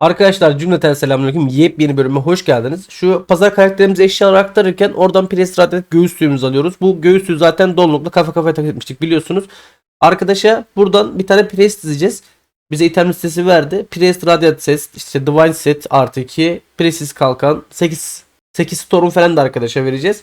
Arkadaşlar cümleten selamünaleyküm. Yepyeni bölüme hoş geldiniz. Şu pazar karakterimizi eşyalara aktarırken oradan pres radyat göğüslüğümüzü alıyoruz. Bu göğüslüğü zaten donlukla kafa kafaya tak etmiştik biliyorsunuz. Arkadaşa buradan bir tane pres dizeceğiz. Bize item listesi verdi. Pres radyat set, işte divine set artı 2, presis kalkan, 8 8 storm falan da arkadaşa vereceğiz.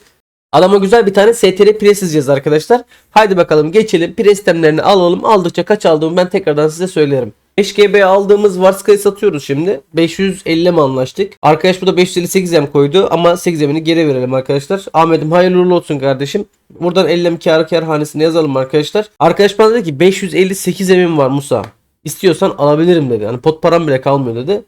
Adama güzel bir tane STR pres arkadaşlar. Haydi bakalım geçelim. Pres itemlerini alalım. Aldıkça kaç aldığımı ben tekrardan size söylerim. 5 GB aldığımız Varska'yı satıyoruz şimdi. 550 mi anlaştık? Arkadaş bu da 558 M koydu ama 8 M'ini geri verelim arkadaşlar. Ahmet'im hayırlı uğurlu olsun kardeşim. Buradan 50 M kârı kârhanesine yazalım arkadaşlar. Arkadaş bana dedi ki 558 M'im var Musa. İstiyorsan alabilirim dedi. Hani pot param bile kalmıyor dedi.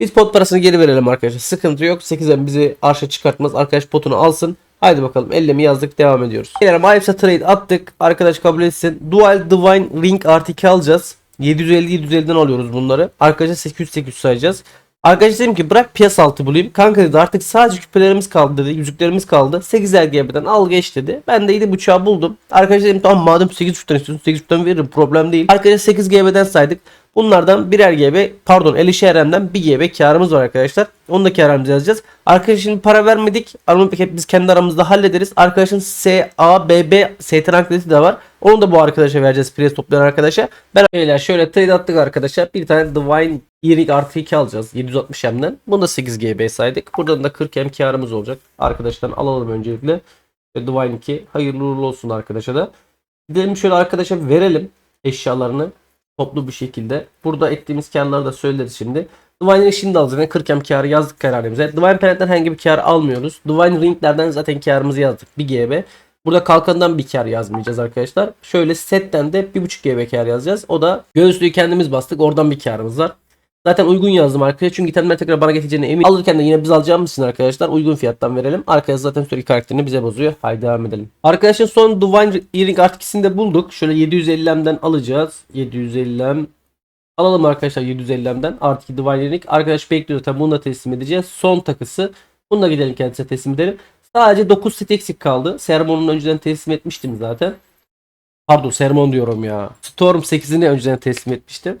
Biz pot parasını geri verelim arkadaşlar. Sıkıntı yok. 8 M bizi arşa çıkartmaz. Arkadaş potunu alsın. Haydi bakalım 50 mi yazdık devam ediyoruz. Gelelim Ayıpsa trade attık. Arkadaş kabul etsin. Dual Divine Ring 2 alacağız. 750-750'den alıyoruz bunları. Arkadaşa 800-800 sayacağız. Arkadaş dedim ki bırak piyasa altı bulayım. Kanka dedi artık sadece küpelerimiz kaldı dedi. Yüzüklerimiz kaldı. 8 RGB'den al geç dedi. Ben de 7.5'a buldum. Arkadaş dedim tamam madem 8.5'tan istiyorsun 8.5'tan veririm problem değil. Arkadaşa 8 GB'den saydık. Bunlardan birer GB pardon 50 RM'den 1 GB karımız var arkadaşlar. Onu da karımızı yazacağız. Arkadaşın şimdi para vermedik. Hep biz kendi aramızda hallederiz. Arkadaşın SABB ST rank de var. Onu da bu arkadaşa vereceğiz. Pres toplayan arkadaşa. Ben öyle şöyle trade attık arkadaşlar. Bir tane Divine Earring artı 2 alacağız. 760 M'den. Bunu da 8 GB saydık. Buradan da 40 M karımız olacak. Arkadaştan alalım öncelikle. Divine 2. Hayırlı uğurlu olsun arkadaşa da. Gidelim şöyle arkadaşa verelim eşyalarını toplu bir şekilde. Burada ettiğimiz karları da söyleriz şimdi. Divine'in şimdi alacağız. Yani 40 M karı yazdık kararımıza. Divine Planet'ten herhangi bir kar almıyoruz. Divine Ring'lerden zaten karımızı yazdık. 1 GB. Burada kalkandan bir kar yazmayacağız arkadaşlar. Şöyle setten de 1.5 GB kar yazacağız. O da göğüslüğü kendimiz bastık. Oradan bir karımız var. Zaten uygun yazdım arkadaşlar. Çünkü itemler tekrar bana getireceğine emin. Alırken de yine biz alacağımız arkadaşlar uygun fiyattan verelim. Arkadaşlar zaten sürekli karakterini bize bozuyor. Haydi devam edelim. Arkadaşlar son Divine Earring artı ikisini de bulduk. Şöyle 750M'den alacağız. 750M Alalım arkadaşlar 750M'den artı Divine Earring. Arkadaş bekliyor tabi bunu da teslim edeceğiz. Son takısı. Bunu da gidelim kendisine teslim edelim. Sadece 9 set eksik kaldı. Sermon'un önceden teslim etmiştim zaten. Pardon Sermon diyorum ya. Storm 8'ini önceden teslim etmiştim.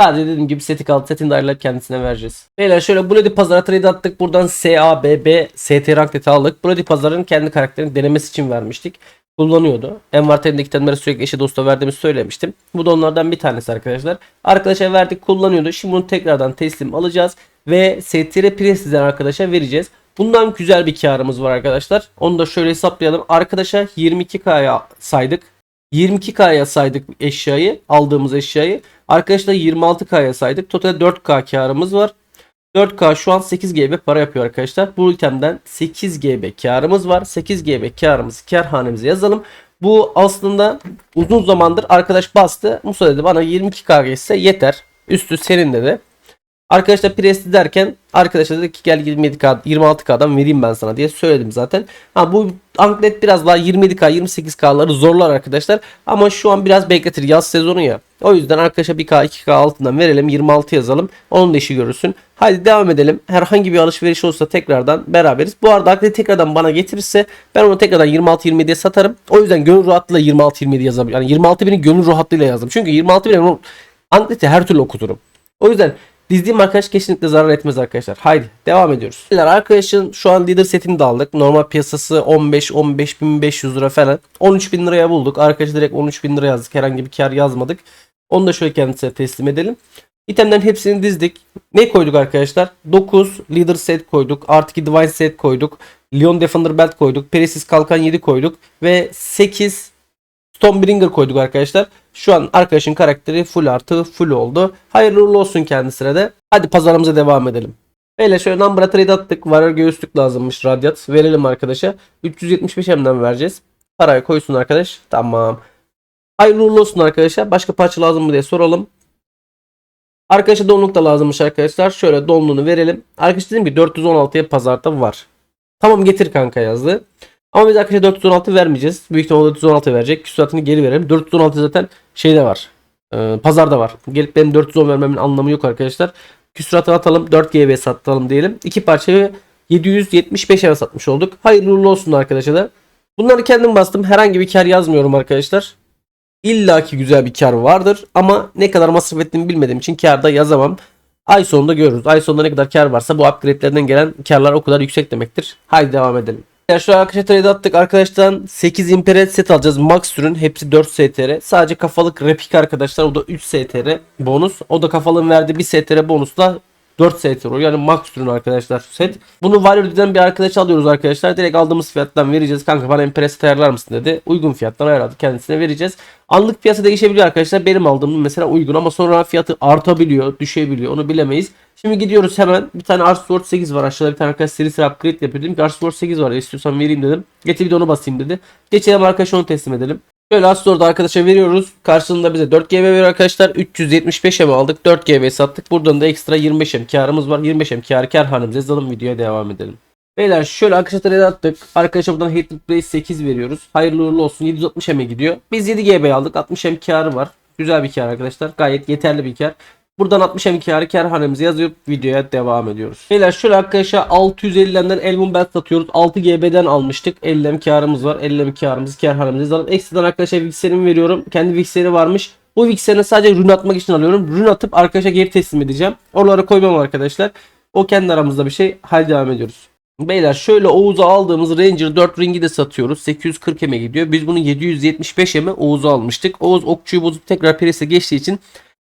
Sadece dediğim gibi seti kaldı. Setini de ayrılıp kendisine vereceğiz. Beyler şöyle Bloody Pazar'a trade attık. Buradan SABB ST rank deti aldık. Bloody Pazar'ın kendi karakterini denemesi için vermiştik. Kullanıyordu. Envanterindeki itemleri sürekli eşe dosta verdiğimizi söylemiştim. Bu da onlardan bir tanesi arkadaşlar. Arkadaşa verdik kullanıyordu. Şimdi bunu tekrardan teslim alacağız. Ve STR Prestige'den arkadaşa vereceğiz. Bundan güzel bir karımız var arkadaşlar. Onu da şöyle hesaplayalım. Arkadaşa 22K'ya saydık. 22K'ya saydık eşyayı. Aldığımız eşyayı. Arkadaşlar 26K'ya saydık. Total 4K karımız var. 4K şu an 8 GB para yapıyor arkadaşlar. Bu itemden 8 GB karımız var. 8 GB karımızı karhanemize yazalım. Bu aslında uzun zamandır arkadaş bastı. Musa dedi bana 22K geçse yeter. Üstü senin dedi. Arkadaşlar presti derken arkadaşlar dedi ki gel 27K 26K'dan vereyim ben sana diye söyledim zaten. Ha bu anklet biraz daha 27K 28K'ları zorlar arkadaşlar. Ama şu an biraz bekletir yaz sezonu ya. O yüzden arkadaşa 1K 2K altından verelim 26 yazalım. Onun da işi görürsün. Haydi devam edelim. Herhangi bir alışveriş olursa tekrardan beraberiz. Bu arada anklet tekrardan bana getirirse ben onu tekrardan 26-27'ye satarım. O yüzden gönül rahatlığıyla 26-27 yazabilirim. Yani 26 bini gönül rahatlığıyla yazdım. Çünkü 26 bini ankleti her türlü okuturum. O yüzden Dizdiğim arkadaş kesinlikle zarar etmez arkadaşlar. Haydi devam ediyoruz. Arkadaşın şu an leader setini de aldık. Normal piyasası 15-15.500 lira falan. 13.000 liraya bulduk. Arkadaşı direkt 13.000 lira yazdık. Herhangi bir kar yazmadık. Onu da şöyle kendisine teslim edelim. İtemlerin hepsini dizdik. Ne koyduk arkadaşlar? 9 leader set koyduk. Artı 2 divine set koyduk. Leon Defender belt koyduk. Perisiz kalkan 7 koyduk. Ve 8 Stonebringer koyduk arkadaşlar. Şu an arkadaşın karakteri full artı full oldu. Hayırlı uğurlu olsun kendisine de. Hadi pazarımıza devam edelim. Böyle şöyle number trade attık. Varır göğüslük lazımmış radyat. Verelim arkadaşa. 375 M'den vereceğiz. Parayı koysun arkadaş. Tamam. Hayırlı uğurlu olsun arkadaşlar. Başka parça lazım mı diye soralım. Arkadaşa donluk da lazımmış arkadaşlar. Şöyle donluğunu verelim. Arkadaş dedim ki 416'ya pazarda var. Tamam getir kanka yazdı. Ama biz arkadaşa 416 vermeyeceğiz. Büyük ihtimalle 416 verecek. Küsuratını geri verelim. 416 zaten şeyde var. Ee, pazarda var. Gelip benim 410 vermemin anlamı yok arkadaşlar. Küsuratı atalım. 4 GB satalım diyelim. İki parçayı 775 eve satmış olduk. Hayırlı uğurlu olsun arkadaşa da. Bunları kendim bastım. Herhangi bir kar yazmıyorum arkadaşlar. İlla ki güzel bir kar vardır. Ama ne kadar masraf ettiğimi bilmediğim için karda yazamam. Ay sonunda görürüz. Ay sonunda ne kadar kar varsa bu upgrade'lerden gelen karlar o kadar yüksek demektir. Haydi devam edelim. Arkadaşlar trade attık. Arkadaştan 8 Imperial set alacağız. Max ürün. Hepsi 4 STR. Sadece kafalık replik arkadaşlar. O da 3 STR bonus. O da kafalığın verdiği 1 STR bonusla 4 STR oluyor. Yani max ürün arkadaşlar set. Bunu Valor'dan bir arkadaş alıyoruz arkadaşlar. Direkt aldığımız fiyattan vereceğiz. Kanka bana Impress ayarlar mısın dedi. Uygun fiyattan ayarladık. Kendisine vereceğiz. Anlık fiyatı değişebiliyor arkadaşlar. Benim aldığım mesela uygun ama sonra fiyatı artabiliyor, düşebiliyor. Onu bilemeyiz. Şimdi gidiyoruz hemen. Bir tane Ars Sword 8 var. Aşağıda bir tane arkadaş serisi upgrade yapıyor. Dedim ki Ars Sword 8 var. İstiyorsan vereyim dedim. Getir bir de onu basayım dedi. Geçelim arkadaşa onu teslim edelim. Şöyle Ars Sword'u arkadaşa veriyoruz. Karşılığında bize 4 GB veriyor arkadaşlar. 375 M aldık. 4 GB sattık. Buradan da ekstra 25 M karımız var. 25 M karı kar hanemize yazalım. Videoya devam edelim. Beyler şöyle arkadaşlar trade attık. Arkadaşa buradan Hatred Blaze 8 veriyoruz. Hayırlı uğurlu olsun. 760 M'e gidiyor. Biz 7 GB aldık. 60 M karı var. Güzel bir kar arkadaşlar. Gayet yeterli bir kar. Buradan 60 M karı yazıp videoya devam ediyoruz. Beyler şöyle arkadaşlar 650'den Elmon Belt satıyoruz. 6 GB'den almıştık. 50 M karımız var. 50 M karımızı kar hanemize yazalım. Ekstradan arkadaşlar Vixen'imi veriyorum. Kendi Vixen'i varmış. Bu Vixen'i sadece rune atmak için alıyorum. Rune atıp arkadaşa geri teslim edeceğim. Oralara koymam arkadaşlar. O kendi aramızda bir şey. Hadi devam ediyoruz. Beyler şöyle Oğuz'a aldığımız Ranger 4 ringi de satıyoruz. 840 M'e gidiyor. Biz bunu 775 M'e Oğuz'a almıştık. Oğuz okçuyu bozup tekrar Peres'e geçtiği için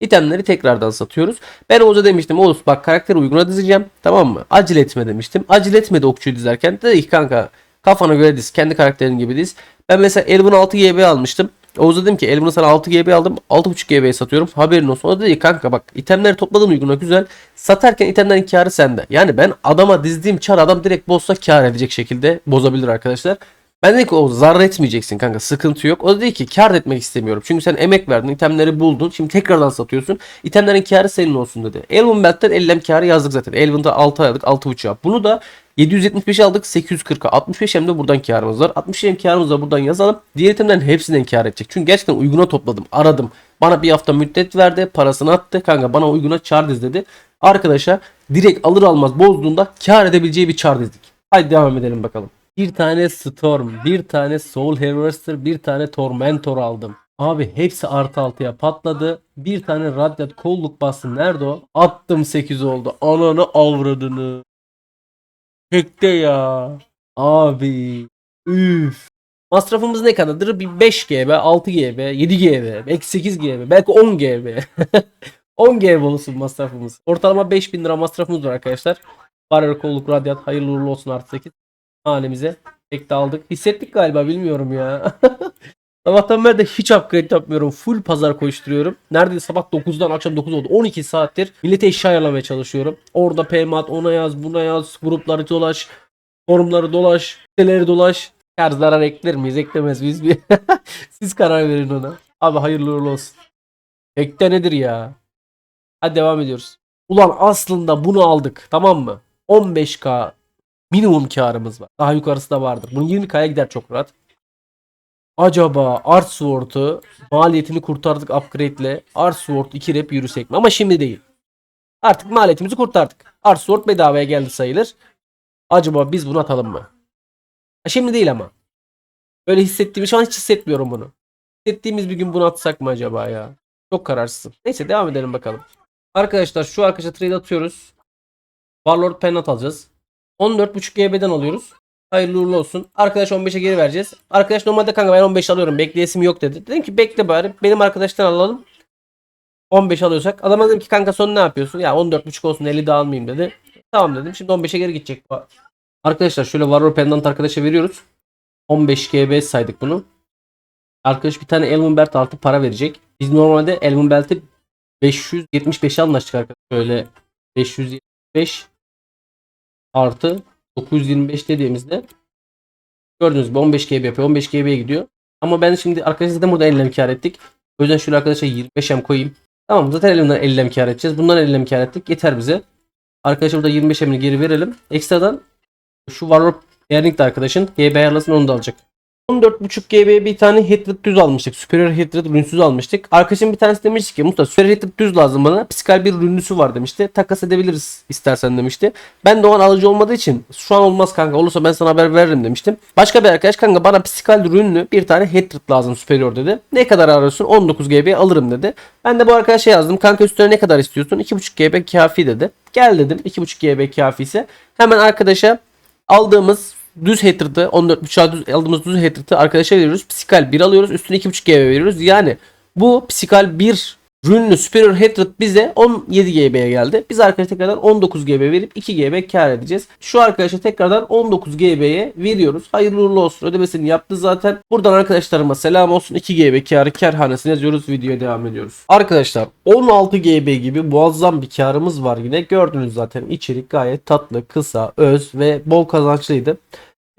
itemleri tekrardan satıyoruz. Ben Oğuz'a demiştim Oğuz bak karakteri uyguna dizeceğim. Tamam mı? Acele etme demiştim. Acele etmedi okçuyu dizerken. Dedi ki kanka kafana göre diz. Kendi karakterin gibi diz. Ben mesela Elvin 6 GB almıştım. Oğuz'a dedim ki Elvin'i sana 6 GB aldım. 6.5 GB'ye satıyorum. Haberin olsun. O da dedi kanka bak itemleri topladın uyguna güzel. Satarken itemlerin karı sende. Yani ben adama dizdiğim çar adam direkt bozsa kar edecek şekilde bozabilir arkadaşlar. Ben dedim ki o zarar etmeyeceksin kanka sıkıntı yok. O da dedi ki kar etmek istemiyorum. Çünkü sen emek verdin itemleri buldun. Şimdi tekrardan satıyorsun. İtemlerin karı senin olsun dedi. Elvin Belt'ten 50 karı yazdık zaten. Elvin'de 6 aldık 6.5 Bunu da 775 aldık 840'a. 65 hem de buradan karımız var. 60 hem karımız da buradan yazalım. Diğer itemlerin hepsinden kar edecek. Çünkü gerçekten uyguna topladım. Aradım. Bana bir hafta müddet verdi. Parasını attı. Kanka bana uyguna çar dedi. Arkadaşa direkt alır almaz bozduğunda kar edebileceği bir çar dizdik. Haydi devam edelim bakalım. Bir tane Storm, bir tane Soul Harvester, bir tane Tormentor aldım. Abi hepsi artı altıya patladı. Bir tane Radiant kolluk bastım. Nerede o? Attım 8 oldu. Ananı avradını. Tekte ya. Abi. Üf. Masrafımız ne kadardır? Bir 5 GB, 6 GB, 7 GB, belki 8 GB, belki 10 GB. 10 GB olsun masrafımız. Ortalama 5000 lira masrafımız var arkadaşlar. Barrier kolluk radyat hayırlı uğurlu olsun artı 8. Hanemize. Tek de aldık. Hissettik galiba bilmiyorum ya. Sabahtan beri de hiç upgrade yapmıyorum. Full pazar koşturuyorum. Neredeyse sabah 9'dan akşam 9 oldu. 12 saattir millete eşya ayarlamaya çalışıyorum. Orada PMAT ona yaz buna yaz. Grupları dolaş. Forumları dolaş. Siteleri dolaş. Her zarar ekler miyiz eklemez miyiz? Bir Siz karar verin ona. Abi hayırlı uğurlu olsun. Ekte nedir ya? Hadi devam ediyoruz. Ulan aslında bunu aldık tamam mı? 15k minimum karımız var. Daha yukarısı da vardır. Bunun 20k'ya gider çok rahat. Acaba Art Sword'u maliyetini kurtardık upgrade'le. Art Sword 2 rep yürüsek mi? Ama şimdi değil. Artık maliyetimizi kurtardık. Art Sword bedavaya geldi sayılır. Acaba biz bunu atalım mı? Ha, Şimdi değil ama. Böyle hissettiğim şu an hiç hissetmiyorum bunu. Hissettiğimiz bir gün bunu atsak mı acaba ya? Çok kararsızım. Neyse devam edelim bakalım. Arkadaşlar şu arkadaşa trade atıyoruz. Warlord Pennant alacağız. 14.5 GB'den alıyoruz. Hayırlı uğurlu olsun. Arkadaş 15'e geri vereceğiz. Arkadaş normalde kanka ben 15 alıyorum. Bekleyesim yok dedi. Dedim ki bekle bari. Benim arkadaştan alalım. 15 alıyorsak. Adama dedim ki kanka son ne yapıyorsun? Ya 14.5 olsun 50 de almayayım dedi. Tamam dedim. Şimdi 15'e geri gidecek. Arkadaşlar şöyle Warlord Pendant arkadaşa veriyoruz. 15 GB saydık bunu. Arkadaş bir tane Elvin Belt artı para verecek. Biz normalde Elvin Belt'i 575'e anlaştık arkadaşlar. Şöyle 575 artı 925 dediğimizde gördüğünüz gibi 15 GB yapıyor. 15 GB'ye gidiyor. Ama ben şimdi arkadaşlar zaten burada 50 kar ettik. O yüzden şöyle arkadaşa 25M koyayım. Tamam zaten elimden 50 kar edeceğiz. Bundan 50 kar ettik. Yeter bize. Arkadaşlar burada 25M'ini geri verelim. Ekstradan şu Warlord Earning arkadaşın GB ayarlasın onu da alacak. 14.5 GB bir tane Hatred düz almıştık. Superior Hatred rünsüz almıştık. Arkadaşım bir tanesi demişti ki Mustafa Superior Hatred düz lazım bana. Psikal bir rünlüsü var demişti. Takas edebiliriz istersen demişti. Ben de o an alıcı olmadığı için şu an olmaz kanka olursa ben sana haber veririm demiştim. Başka bir arkadaş kanka bana psikal rünlü bir tane Hatred lazım Superior dedi. Ne kadar arıyorsun? 19 GB alırım dedi. Ben de bu arkadaşa yazdım. Kanka üstüne ne kadar istiyorsun? 2.5 GB kafi dedi. Gel dedim. 2.5 GB kafi ise hemen arkadaşa aldığımız düz hatred'ı 14.5'a düz aldığımız düz hatred'ı arkadaşa veriyoruz. Psikal 1 alıyoruz. Üstüne 2.5 GB veriyoruz. Yani bu psikal 1 Rünlü Superior Hatred bize 17 GB'ye geldi. Biz arkadaşa tekrardan 19 GB verip 2 GB kar edeceğiz. Şu arkadaşa tekrardan 19 GB'ye veriyoruz. Hayırlı uğurlu olsun. Ödemesini yaptı zaten. Buradan arkadaşlarıma selam olsun. 2 GB karı karhanesine yazıyoruz. Videoya devam ediyoruz. Arkadaşlar 16 GB gibi muazzam bir karımız var yine. Gördünüz zaten içerik gayet tatlı, kısa, öz ve bol kazançlıydı.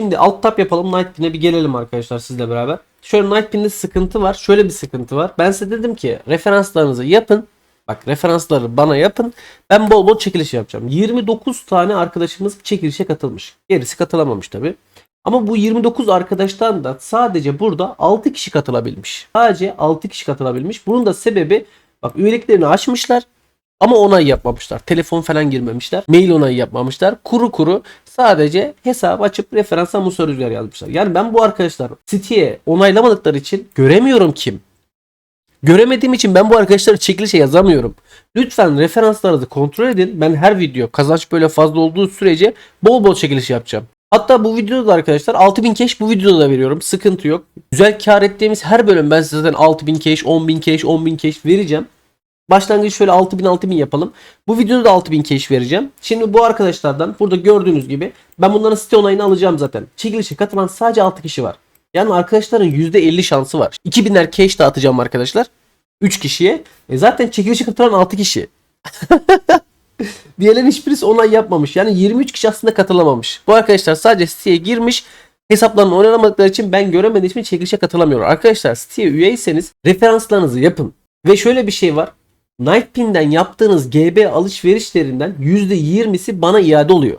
Şimdi alt tab yapalım. Nightpin'e bir gelelim arkadaşlar sizle beraber. Şöyle Nightpin'de sıkıntı var. Şöyle bir sıkıntı var. Ben size dedim ki referanslarınızı yapın. Bak referansları bana yapın. Ben bol bol çekiliş yapacağım. 29 tane arkadaşımız çekilişe katılmış. Gerisi katılamamış tabi. Ama bu 29 arkadaştan da sadece burada 6 kişi katılabilmiş. Sadece 6 kişi katılabilmiş. Bunun da sebebi bak üyeliklerini açmışlar. Ama onay yapmamışlar. Telefon falan girmemişler. Mail onayı yapmamışlar. Kuru kuru sadece hesap açıp referansa Musa Rüzgar yazmışlar. Yani ben bu arkadaşlar City'ye onaylamadıkları için göremiyorum kim. Göremediğim için ben bu arkadaşları çekilişe yazamıyorum. Lütfen referanslarınızı kontrol edin. Ben her video kazanç böyle fazla olduğu sürece bol bol çekiliş yapacağım. Hatta bu videoda da arkadaşlar 6000 cash bu videoda da veriyorum. Sıkıntı yok. Güzel kar ettiğimiz her bölüm ben size zaten 6000 cash, 10000 cash, 10000 cash vereceğim. Başlangıç şöyle 6000 6000 yapalım. Bu videoda da 6000 cash vereceğim. Şimdi bu arkadaşlardan burada gördüğünüz gibi ben bunların site onayını alacağım zaten. Çekilişe katılan sadece 6 kişi var. Yani arkadaşların %50 şansı var. 2000'er cash dağıtacağım arkadaşlar. 3 kişiye. E zaten çekilişe katılan 6 kişi. Diğerlerin hiçbirisi onay yapmamış. Yani 23 kişi aslında katılamamış. Bu arkadaşlar sadece siteye girmiş. Hesaplarını oynamadıkları için ben göremediğim için çekilişe katılamıyorum. Arkadaşlar siteye üyeyseniz referanslarınızı yapın. Ve şöyle bir şey var. Nightpin'den yaptığınız GB alışverişlerinden %20'si bana iade oluyor.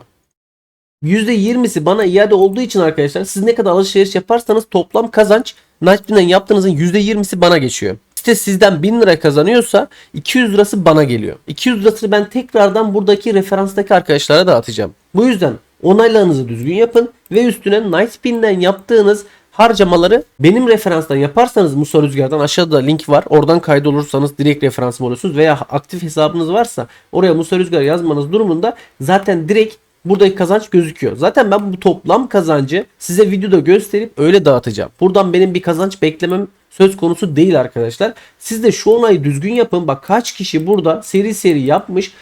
%20'si bana iade olduğu için arkadaşlar siz ne kadar alışveriş yaparsanız toplam kazanç Nightpin'den yaptığınızın %20'si bana geçiyor. Site sizden 1000 lira kazanıyorsa 200 lirası bana geliyor. 200 lirasını ben tekrardan buradaki referanstaki arkadaşlara dağıtacağım. Bu yüzden onaylarınızı düzgün yapın ve üstüne Nightpin'den yaptığınız harcamaları benim referanstan yaparsanız Musa Rüzgar'dan aşağıda link var. Oradan kaydolursanız direkt referansım oluyorsunuz veya aktif hesabınız varsa oraya Musa Rüzgar yazmanız durumunda zaten direkt buradaki kazanç gözüküyor. Zaten ben bu toplam kazancı size videoda gösterip öyle dağıtacağım. Buradan benim bir kazanç beklemem söz konusu değil arkadaşlar. Siz de şu onayı düzgün yapın. Bak kaç kişi burada seri seri yapmış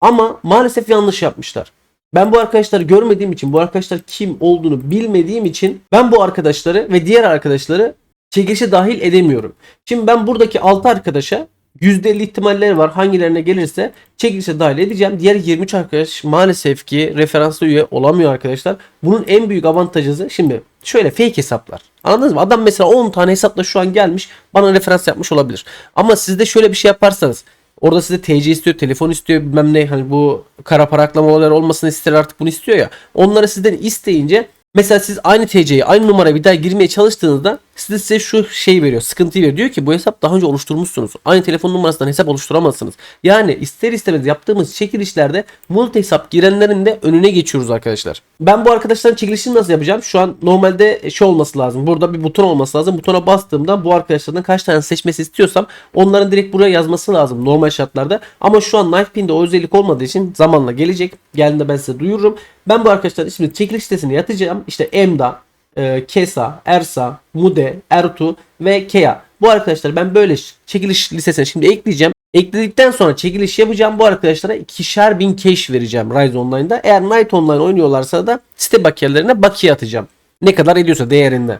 ama maalesef yanlış yapmışlar. Ben bu arkadaşları görmediğim için, bu arkadaşlar kim olduğunu bilmediğim için ben bu arkadaşları ve diğer arkadaşları çekilişe dahil edemiyorum. Şimdi ben buradaki 6 arkadaşa %50 ihtimaller var. Hangilerine gelirse çekilişe dahil edeceğim. Diğer 23 arkadaş maalesef ki referanslı üye olamıyor arkadaşlar. Bunun en büyük avantajı şimdi şöyle fake hesaplar. Anladınız mı? Adam mesela 10 tane hesapla şu an gelmiş bana referans yapmış olabilir. Ama siz de şöyle bir şey yaparsanız Orada size TC istiyor, telefon istiyor, bilmem ne hani bu kara para aklama olayları olmasını ister artık bunu istiyor ya. Onları sizden isteyince Mesela siz aynı TC'yi aynı numara bir daha girmeye çalıştığınızda size, size şu şey veriyor. Sıkıntıyı veriyor. Diyor ki bu hesap daha önce oluşturmuşsunuz. Aynı telefon numarasından hesap oluşturamazsınız. Yani ister istemez yaptığımız çekilişlerde multi hesap girenlerin de önüne geçiyoruz arkadaşlar. Ben bu arkadaşların çekilişini nasıl yapacağım? Şu an normalde şey olması lazım. Burada bir buton olması lazım. Butona bastığımda bu arkadaşlardan kaç tane seçmesi istiyorsam onların direkt buraya yazması lazım normal şartlarda. Ama şu an Knifepin'de o özellik olmadığı için zamanla gelecek. Geldiğinde ben size duyururum. Ben bu arkadaşlar şimdi çekiliş sitesine yatacağım. İşte Emda, e, Kesa, Ersa, Mude, Ertu ve Kea. Bu arkadaşlar ben böyle çekiliş listesine şimdi ekleyeceğim. Ekledikten sonra çekiliş yapacağım. Bu arkadaşlara ikişer bin cash vereceğim Rise Online'da. Eğer Night Online oynuyorlarsa da site bakiyelerine bakiye atacağım. Ne kadar ediyorsa değerinde.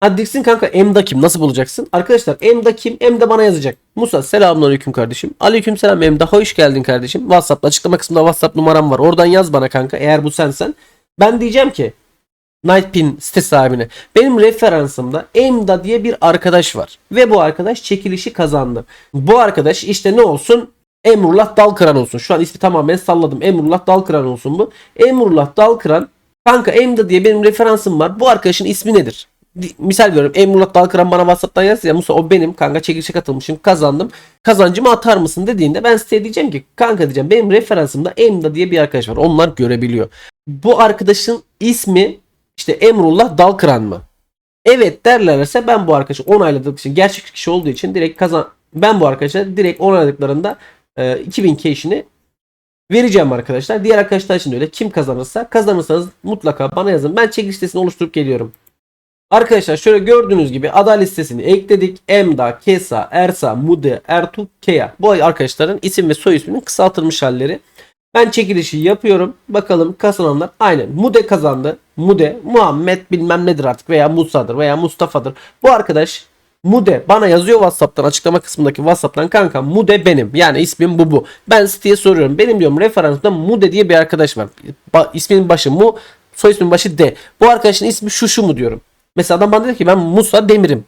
Hadi diksin kanka Emda kim? Nasıl bulacaksın? Arkadaşlar Emda kim? Emda bana yazacak. Musa selamünaleyküm kardeşim. Aleykümselam Emda. Hoş geldin kardeşim. WhatsApp açıklama kısmında WhatsApp numaram var. Oradan yaz bana kanka eğer bu sensen. Ben diyeceğim ki Nightpin site sahibine. Benim referansımda Emda diye bir arkadaş var. Ve bu arkadaş çekilişi kazandı. Bu arkadaş işte ne olsun? Emrullah Dalkıran olsun. Şu an ismi tamamen salladım. Emrullah Dalkıran olsun bu. Emrullah Dalkıran kanka Emda diye benim referansım var. Bu arkadaşın ismi nedir? Di- Misal veriyorum Emrullah Dalkıran bana Whatsapp'tan yazdı ya Musa o benim kanka çekilişe katılmışım kazandım. Kazancımı atar mısın dediğinde ben siteye diyeceğim ki kanka diyeceğim benim referansımda Emda diye bir arkadaş var. Onlar görebiliyor. Bu arkadaşın ismi işte Emrullah Dalkıran mı? Evet derlerse ben bu arkadaşı onayladık için gerçek kişi olduğu için direkt kazan ben bu arkadaşa direkt onayladıklarında e, 2000 cash'ini vereceğim arkadaşlar. Diğer arkadaşlar için de öyle. Kim kazanırsa kazanırsanız mutlaka bana yazın. Ben çekiliş listesini oluşturup geliyorum. Arkadaşlar şöyle gördüğünüz gibi aday listesini ekledik. Emda, Kesa, Ersa, Mude, Ertuğ, Kea. Bu arkadaşların isim ve soy isminin kısaltılmış halleri. Ben çekilişi yapıyorum. Bakalım kazananlar aynen. Mude kazandı. Mude, Muhammed bilmem nedir artık veya Musa'dır veya Mustafa'dır. Bu arkadaş Mude bana yazıyor WhatsApp'tan açıklama kısmındaki WhatsApp'tan kanka Mude benim. Yani ismim bu bu. Ben siteye soruyorum. Benim diyorum referansımda Mude diye bir arkadaş var. Ba- isminin başı Mu, soy ismin başı D. Bu arkadaşın ismi şu şu mu diyorum. Mesela adam bana dedi ki ben Musa Demir'im.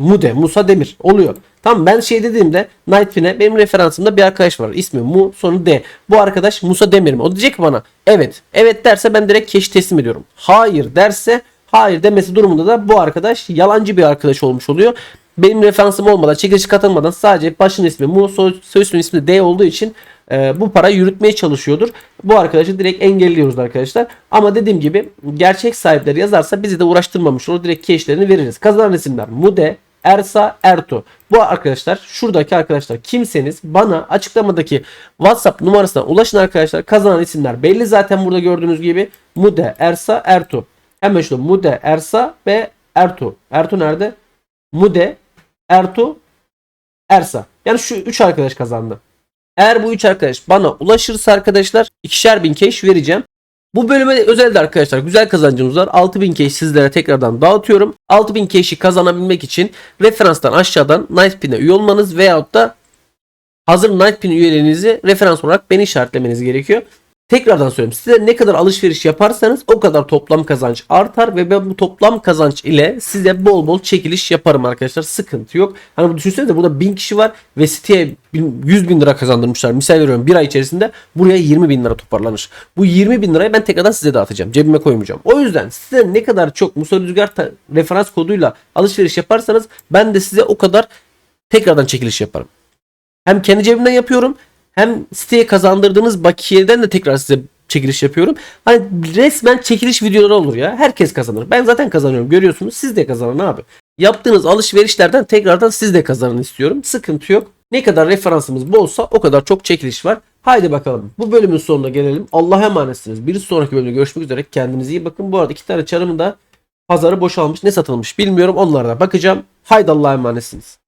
Mude, Musa Demir oluyor. Tamam ben şey dediğimde Nightwing'e benim referansımda bir arkadaş var. İsmi Mu sonu D. Bu arkadaş Musa Demir mi? O diyecek bana evet. Evet derse ben direkt keş teslim ediyorum. Hayır derse hayır demesi durumunda da bu arkadaş yalancı bir arkadaş olmuş oluyor. Benim referansım olmadan, çekilişe katılmadan sadece başın ismi Mu, soy, ismin ismi D olduğu için e, bu parayı yürütmeye çalışıyordur. Bu arkadaşı direkt engelliyoruz arkadaşlar. Ama dediğim gibi gerçek sahipleri yazarsa bizi de uğraştırmamış olur. Direkt keşlerini veririz. Kazanan isimler Mude, Ersa, Ertuğ. Bu arkadaşlar şuradaki arkadaşlar kimseniz bana açıklamadaki WhatsApp numarasına ulaşın arkadaşlar. Kazanan isimler belli zaten burada gördüğünüz gibi Mude, Ersa, Ertuğ. Hemen şurada Mude, Ersa ve Ertuğ. Ertuğ nerede? Mude, Ertuğ, Ersa. Yani şu 3 arkadaş kazandı. Eğer bu 3 arkadaş bana ulaşırsa arkadaşlar ikişer bin cash vereceğim. Bu bölüme de arkadaşlar güzel kazancımız var. 6000 cash sizlere tekrardan dağıtıyorum. 6000 cash'i kazanabilmek için referanstan aşağıdan Nightpin'e üye olmanız veyahut da hazır Nightpin üyelerinizi referans olarak beni işaretlemeniz gerekiyor. Tekrardan söyleyeyim. Size ne kadar alışveriş yaparsanız o kadar toplam kazanç artar ve ben bu toplam kazanç ile size bol bol çekiliş yaparım arkadaşlar. Sıkıntı yok. Hani düşünsenize burada 1000 kişi var ve siteye bin- 100 bin lira kazandırmışlar. Misal veriyorum bir ay içerisinde buraya 20 bin lira toparlanır. Bu 20 bin lirayı ben tekrardan size dağıtacağım. Cebime koymayacağım. O yüzden size ne kadar çok Musa Rüzgar referans koduyla alışveriş yaparsanız ben de size o kadar tekrardan çekiliş yaparım. Hem kendi cebimden yapıyorum hem siteye kazandırdığınız bakiyeden de tekrar size çekiliş yapıyorum. Hani resmen çekiliş videoları olur ya. Herkes kazanır. Ben zaten kazanıyorum. Görüyorsunuz. Siz de kazanın abi. Yaptığınız alışverişlerden tekrardan siz de kazanın istiyorum. Sıkıntı yok. Ne kadar referansımız bolsa o kadar çok çekiliş var. Haydi bakalım. Bu bölümün sonuna gelelim. Allah'a emanetsiniz. Bir sonraki bölümde görüşmek üzere. Kendinize iyi bakın. Bu arada iki tane çarımı da pazarı boşalmış. Ne satılmış bilmiyorum. Onlara da bakacağım. Haydi Allah'a emanetsiniz.